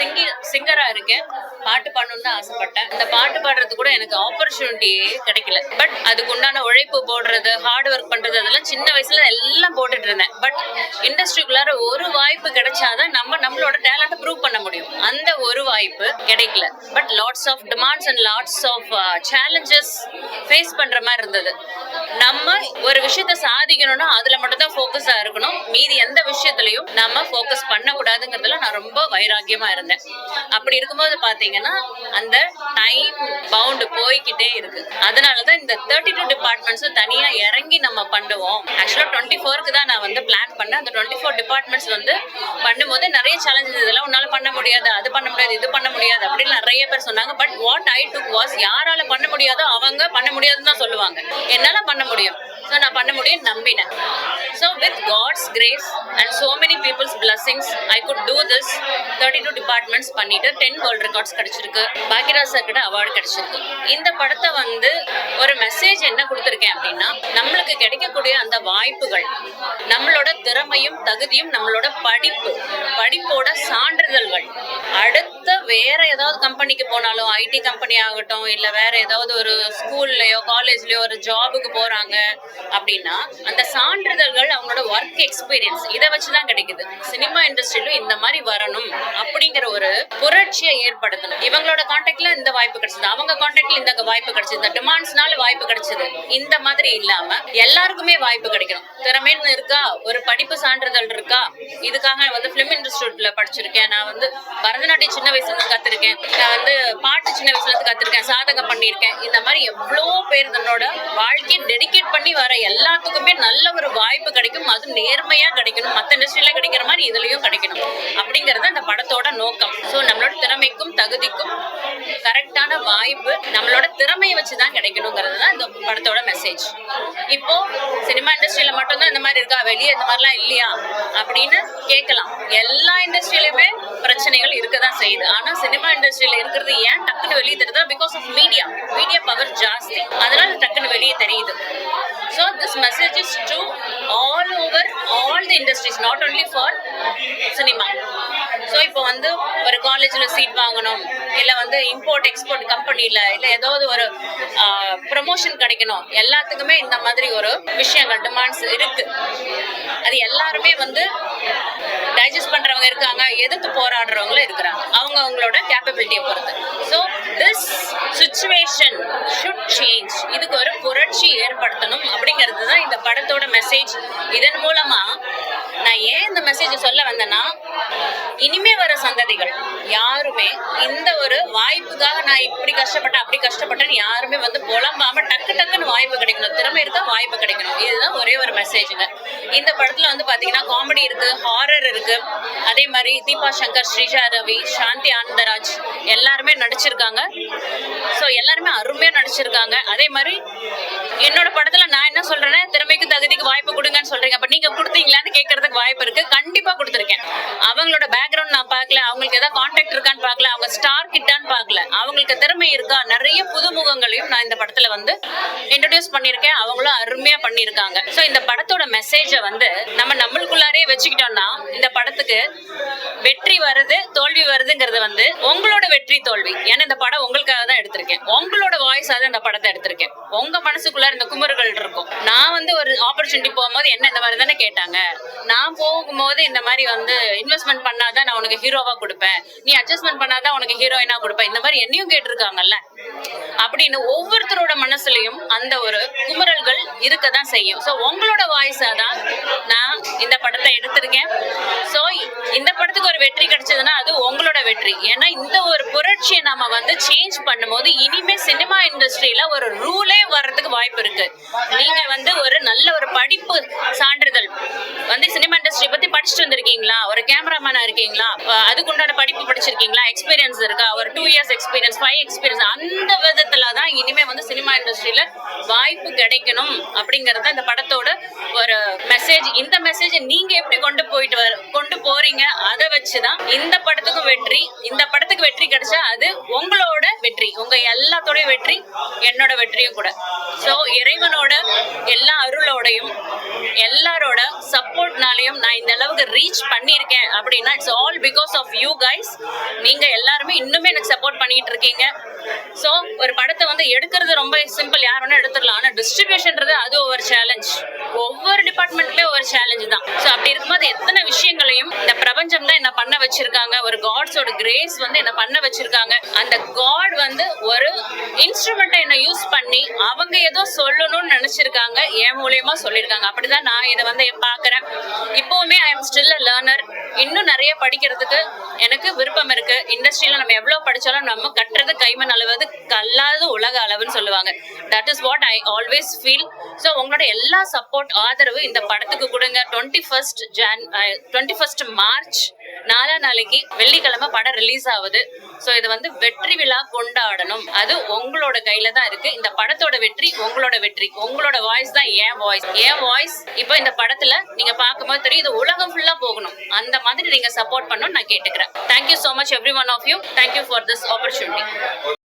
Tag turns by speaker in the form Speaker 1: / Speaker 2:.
Speaker 1: சிங்கி சிங்கரா இருக்கேன். பாட்டு பாடணும்னு தான் ஆசைப்பட்டேன். இந்த பாட்டு பாடுறது கூட எனக்கு ஆப்பர்ச்சுனிட்டியே கிடைக்கல. பட் அதுக்கு உண்டான உழைப்பு போடுறது ஹார்ட் ஒர்க் பண்றது அதெல்லாம் சின்ன வயசுல எல்லாம் போட்டுட்டு இருந்தேன். பட் இண்டஸ்ட்ரிக்குள்ளார ஒரு வாய்ப்பு கிடைச்சாதான் நம்ம நம்மளோட டேலண்ட்டை ப்ரூவ் பண்ண முடியும். அந்த ஒரு வாய்ப்பு கிடைக்கல. But lots of demands and lots of challenges face பண்ற மாதிரி இருந்தது. நம்ம ஒரு விஷயத்த சாதிக்கணும்னா அதுல மட்டும் தான் போக்கஸா இருக்கணும். மீதி எந்த விஷயத்திலையும் நம்ம ஃபோக்கஸ் பண்ணக்கூடாதுங்கிறதுல நான் ரொம்ப வைராக்கியமா இருந்தேன். அப்படி இருக்கும்போது பாத்தீங்கன்னா அந்த டைம் பவுண்ட் போய்க்கிட்டே இருக்கு. அதனாலதான் இந்த தேர்ட்டி டூ டிபார்ட்மெண்ட்ஸும் தனியா இறங்கி நம்ம பண்ணுவோம். ஆக்சுவலா டுவெண்ட்டி ஃபோருக்கு தான் நான் வந்து பிளான் பண்ணேன். அந்த டுவெண்ட்டி ஃபோர் டிபார்ட்மெண்ட்ஸ் வந்து பண்ணும்போது நிறைய சேலஞ்சஸ் இதெல்லாம் உன்னால பண்ண முடியாது அது பண்ண முடியாது இது பண்ண முடியாது அப்படின்னு நிறைய பேர் சொன்னாங்க. But what I took was யாரால பண்ண முடியாதோ அவங்க பண்ண முடியாதுன்னு தான் சொல்லுவாங்க. என்னால பண்ண முடியும். ஸோ நான் பண்ண முடியும் நம்பினேன். So with God's grace and so many people's blessings I could do this thirty two departments பண்ணிட்டு டென் வேர்ல்ட் ரெக்கார்ட்ஸ் கிடைச்சிருக்கு. பாக்கியராஜ் சார் கிட்ட அவார்டு கிடைச்சிருக்கு. இந்த படத்தை வந்து ஒரு மெசேஜ் என்ன கொடுத்துருக்கேன் அப்படின்னா நம்மளுக்கு கிடைக்கக்கூடிய அந்த வாய்ப்புகள் நம்மளோட திறமையும் தகுதியும் நம்மளோட படிப்பு படிப்போட சான்றிதழ்கள் அடுத்த வேற ஏதாவது கம்பெனிக்கு போனாலும் ஐடி கம்பெனி ஆகட்டும் இல்ல வேற ஏதாவது ஒரு ஸ்கூல்லயோ காலேஜ்லயோ ஒரு ஜாபுக்கு போறாங்க அப்படின்னா அந்த சான்றிதழ்கள் அவங்களோட ஒர்க் எக்ஸ்பீரியன்ஸ் இதை வச்சுதான் கிடைக்குது. சினிமா இண்டஸ்ட்ரியிலும் இந்த மாதிரி வரணும் அப்படிங்கிற ஒரு புரட்சியை ஏற்படுத்தணும். இவங்களோட கான்டாக்ட்ல இந்த வாய்ப்பு கிடைச்சது. அவங்க கான்டாக்ட்ல இந்த வாய்ப்பு கிடைச்சது. இந்த டிமாண்ட்ஸ்னால வாய்ப்பு கிடைச்சது. இந்த மாதிரி இல்லாம எல்லாருக்குமே வாய்ப்பு கிடைக்கணும். திறமைன்னு இருக்கா? ஒரு படிப்பு சான்றிதழ் இருக்கா? இதுக்காக வந்து பிலிம் இன்ஸ்டியூட்ல படிச்சிருக்கேன். நான் வந்து பரதநாட்டியம் சின்ன வயசுல இருந்து கத்திருக்கேன். நான் வந்து பாட்டு சின்ன வயசுல இருந்து கத்திருக்கேன் சாதகம் பண்ணியிருக்கேன். இந்த மாதிரி எவ்வளோ பேர் தன்னோட வாழ்க்கையை டெடிகேட் பண்ணி வர எல்லாத்துக்குமே நல்ல ஒரு வாய்ப்பு கிடைக்கும். அது நேர்மையா கிடைக்கணும். மற்ற இண்டஸ்ட்ரியில கிடைக்கிற மாதிரி இதுலயும் கிடைக்கணும். அப்படிங்கறது அந்த படத்தோட நோக்கம். ஸோ நம்மளோட திறமைக்கும் தகுதிக்கும் கரெக்டான வாய்ப்பு நம்மளோட திறமையை வச்சு தான் கிடைக்கணுங்கிறது தான் இந்த படத்தோட மெசேஜ் இப்போ சினிமா இண்டஸ்ட்ரியில மட்டும்தான் இந்த மாதிரி இருக்கா? வெளியே இந்த மாதிரிலாம் இல்லையா? அப்படின்னு கேட்கலாம். எல்லா இண்டஸ்ட்ரியிலுமே பிரச்சனைகள் இருக்க தான் செய்யுது. ஆனா சினிமா இண்டஸ்ட்ரியில இருக்கிறது ஏன் டக்கு டக்குன்னு வெளியே தெரியுது because of media media power ஜாஸ்தி. அதனால டக்குன்னு வெளியே தெரியுது. So this message is to all over industries not only for cinema so இப்போ வந்து ஒரு காலேஜில் சீட் வாங்கணும் இல்லை வந்து இம்போர்ட் எக்ஸ்போர்ட் கம்பெனியில் இல்லை ஏதாவது ஒரு ப்ரமோஷன் கிடைக்கணும் எல்லாத்துக்குமே இந்த மாதிரி ஒரு விஷயங்கள் டிமாண்ட்ஸ் இருக்கு. அது எல்லாருமே வந்து டைஜஸ்ட் பண்றவங்க இருக்காங்க எதிர்த்து போராடுறவங்களும் இருக்கிறாங்க. அவங்க அவங்களோட கேப்பபிலிட்டியை பொறுத்து. So this situation should change இதுக்கு ஒரு புரட்சி ஏற்படுத்தணும் அப்படிங்கிறது படத்தோட மெசேஜ் இதன் மூலமா நான் ஏன் இந்த மெசேஜ் சொல்ல வந்தேன்னா இனிமே வர சந்ததிகள் யாருமே இந்த ஒரு வாய்ப்புக்காக நான் இப்படி கஷ்டப்பட்டேன் அப்படி கஷ்டப்பட்டேன்னு யாருமே வந்து புலம்பாம டக்கு டக்குன்னு வாய்ப்பு கிடைக்கணும். திறமை இருக்கா? வாய்ப்பு கிடைக்கணும். இதுதான் ஒரே ஒரு மெசேஜுங்க இந்த படத்துல வந்து பாத்தீங்கன்னா காமெடி இருக்கு ஹாரர் இருக்கு. அதே மாதிரி தீபா சங்கர் ஸ்ரீஜா ரவி சாந்தி ஆனந்தராஜ் எல்லாருமே நடிச்சிருக்காங்க. ஸோ எல்லாருமே அருமையா நடிச்சிருக்காங்க. அதே மாதிரி என்னோட படத்துல நான் என்ன சொல்றேன்னா திறமைக்கு தகுதிக்கு வாய்ப்பு கொடுங்கன்னு சொல்றீங்க. அப்ப நீங்க கொடுத்தீங்களான்னு கேட்கறதுக்கு வாய்ப்பு இருக்கு. கண்டிப்பா கொடுத்துருக்கேன். அவங்களோட பேக்ரவுண்ட் நான் பார்க்கல. அவங்களுக்கு ஏதாவது கான்டாக்ட் இருக்கான்னு பார்க்கல. அவங்க ஸ்டார் கிட்டான்னு பார்க்கல. அவங்களுக்கு திறமை இருக்கா? நிறைய புதுமுகங்களையும் நான் இந்த படத்துல வந்து இன்ட்ரடியூஸ் பண்ணியிருக்கேன். அவங்களும் அருமையா பண்ணியிருக்காங்க. ஸோ இந்த படத்தோட மெசேஜை வந்து நம்ம நம்மளுக்குள்ளாரே வச்சுக்கிட்டோம்னா இந்த படத்துக்கு வெற்றி வருது தோல்வி வருதுங்கிறது வந்து உங்களோட வெற்றி தோல்வி. ஏன்னா இந்த படம் உங்களுக்காக தான் எடுத்திருக்கேன். உங்களோட வாய்ஸ் தான் இந்த படத்தை எடுத்திருக்கேன். உங்க மனசுக்குள்ள இந்த குமுறுகள் இருக்கும். நான் வந்து ஒரு ஆப்பர்ச்சுனிட்டி போகும்போது என்ன இந்த மாதிரி தானே கேட்டாங்க? நான் போகும்போது இந்த மாதிரி வந்து இன்வெஸ்ட்மெண்ட் பண்ணாதான் நான் உனக்கு ஹீரோவா கொடுப்பேன். நீ அட்ஜஸ்ட்மெண்ட் பண்ணாதான் உனக்கு ஹீரோயினா கொடுப்பேன். இந்த மாதிரி என்னையும் கேட்டிருக்காங்கல்ல. அப்படின்னு ஒவ்வொருத்தரோட மனசுலயும் அந்த ஒரு குமுறல்கள் இருக்க தான் செய்யும். ஸோ உங்களோட வாய்ஸா தான் நான் இந்த படத்தை எடுத்திருக்கேன். ஸோ இந்த படத்துக்கு ஒரு வெற்றி கிடைச்சதுன்னா அது உங்களோட வெற்றி. ஏன்னா இந்த ஒரு புரட்சியை நம்ம வந்து சேஞ்ச் பண்ணும்போது இனிமே சினிமா இண்டஸ்ட்ரியில ஒரு ரூலே வர்றதுக்கு வாய்ப்பு இருக்கு. நீங்க வந்து ஒரு நல்ல ஒரு படிப்பு சான்றிதழ் வந்து சினிமா இண்டஸ்ட்ரி பத்தி படிச்சுட்டு வந்திருக்கீங்களா? ஒரு கேமராமேனா இருக்கீங்களா? அதுக்குண்டான படிப்பு படிச்சிருக்கீங்களா? எக்ஸ்பீரியன்ஸ் இருக்கா? ஒரு two years experience five experience அந்த விதத்துல தான் இனிமே வந்து சினிமா இண்டஸ்ட்ரியில வாய்ப்பு கிடைக்கணும் அப்படிங்கறத இந்த படத்தோட ஒரு மெசேஜ் இந்த மெசேஜ் நீங்க எப்படி கொண்டு போயிட்டு வர கொண்டு போறீங்க? அதை வச்சுதான் இந்த படத்துக்கும் வெற்றி இந்த படத்துக்கு வெற்றி கிடைச்சா அது உங்களோட உங்க எல்லாத்தோடைய வெற்றி என்னோட வெற்றியும் கூட. ஸோ இறைவனோட எல்லா அருளோடையும் எல்லாரோட சப்போர்ட்னாலையும் நான் இந்த அளவுக்கு ரீச் பண்ணியிருக்கேன் அப்படின்னா it's all because of you guys நீங்க எல்லாருமே இன்னுமே எனக்கு சப்போர்ட் பண்ணிட்டு இருக்கீங்க. ஸோ ஒரு படத்தை வந்து எடுக்கிறது ரொம்ப சிம்பிள் யார் வேணா எடுத்துடலாம். ஆனால் டிஸ்ட்ரிபியூஷன்றது அது ஒரு சேலஞ்ச் ஒவ்வொரு டிபார்ட்மெண்ட்லேயும் ஒவ்வொரு சேலஞ்சு தான். ஸோ அப்படி இருக்கும்போது எத்தனை விஷயங்களையும் இந்த பிரபஞ்சம் தான் என்ன பண்ண வச்சிருக்காங்க. ஒரு காட்ஸோட கிரேஸ் வந்து என்ன பண்ண வச்சிருக்காங்க. அந்த காட் வந்து ஒரு இன்ஸ்ட்ருமெண்ட்டை என்ன யூஸ் பண்ணி அவங்க ஏதோ சொல்லணும்னு நினைச்சிருக்காங்க என் மூலியமா சொல்லியிருக்காங்க அப்படிதான் நான் இதை வந்து பாக்குறேன் இப்போவுமே I am still a learner இன்னும் நிறைய படிக்கிறதுக்கு எனக்கு விருப்பம் இருக்கு. இண்டஸ்ட்ரியில நம்ம எவ்வளவு படிச்சாலும் நம்ம கட்டுறது கைமண் அளவது கல்லாத உலக அளவுன்னு சொல்லுவாங்க. That is what I always feel so உங்களோட எல்லா சப்போர்ட் ஆதரவு இந்த படத்துக்கு கொடுங்க. Twenty first John twenty first March நாலா நாளைக்கு வெள்ளிக்கிழமை படம் ரிலீஸ் ஆகுது. ஸோ இது வந்து வெற்றி விழா கொண்டாடணும். அது உங்களோட கையில தான் இருக்கு. இந்த படத்தோட வெற்றி உங்களோட வெற்றி. உங்களோட வாய்ஸ் தான் ஏன் வாய்ஸ் ஏன் வாய்ஸ் இப்போ இந்த படத்துல நீங்க பார்க்கும்போது தெரியும் இது உலகம் ஃபுல்லா போகணும். அந்த மாதிரி நீங்க சப்போர்ட் பண்ணணும் நான் கேட்டுக்கிறேன். Thank you so much every one of you thank you for this opportunity